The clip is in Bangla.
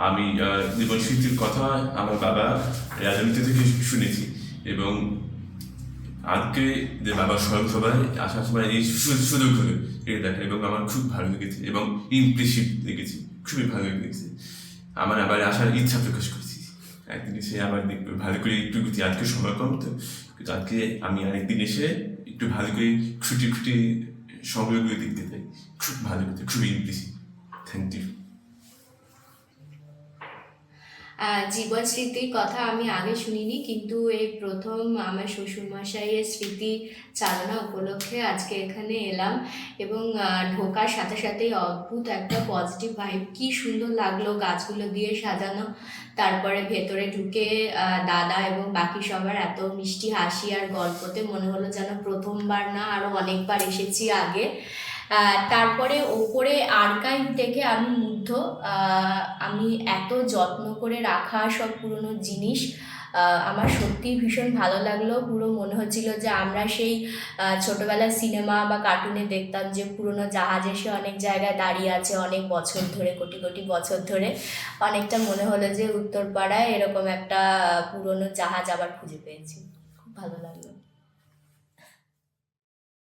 আমি আহ, জীবন স্মৃতির কথা আমার বাবা রাজনীতি থেকে শুনেছি এবং আজকে যে বাবা স্বয়ং সভায় আসার সময় এই সুযোগ হলো এটা দেখা এবং আমার খুব ভালো লেগেছে এবং ইমপ্রেসিভ লেগেছে খুবই ভালো লেগেছে। আমার আবার আসার ইচ্ছা প্রকাশ করছি। একদিন এসে আবার দেখব ভালো করে একটু আজকে সময় কম তো কিন্তু আজকে আমি আরেকদিন এসে একটু ভালো করে খুঁটি খুঁটি সময়গুলো দেখতে চাই খুব ভালো লেগেছে খুবই ইমপ্রেসিভ থ্যাংক ইউ জীবন স্মৃতির কথা আমি আগে শুনিনি, কিন্তু এই প্রথম আমার শ্বশুরমশাইয়ের স্মৃতি চালনা উপলক্ষে আজকে এখানে এলাম এবং ঢোকার সাথে সাথেই অদ্ভুত একটা পজিটিভ ভাইব কি সুন্দর লাগল গাছগুলো দিয়ে সাজানো, তারপরে ভেতরে ঢুকে দাদা এবং বাকি সবার এত মিষ্টি হাসি আর গল্পতে মনে হলো যেন প্রথমবার না আরও অনেকবার এসেছি আগে। তারপরে ওপরে আর্কাইভ দেখে আমি মুগ্ধ আমি এত যত্ন করে রাখা সব পুরনো জিনিস আমার সত্যিই ভীষণ ভালো লাগল। পুরো মনে হচ্ছিল যে আমরা সেই ছোটবেলার সিনেমা বা কার্টুনে দেখতাম যে পুরনো জাহাজ এসে অনেক জায়গায় দাঁড়িয়ে আছে অনেক বছর ধরে, কোটি কোটি বছর ধরে। অনেকটা মনে হলো যে উত্তরপাড়ায় এরকম একটা পুরনো জাহাজ আবার খুঁজে পেয়েছি। খুব ভালো লাগল।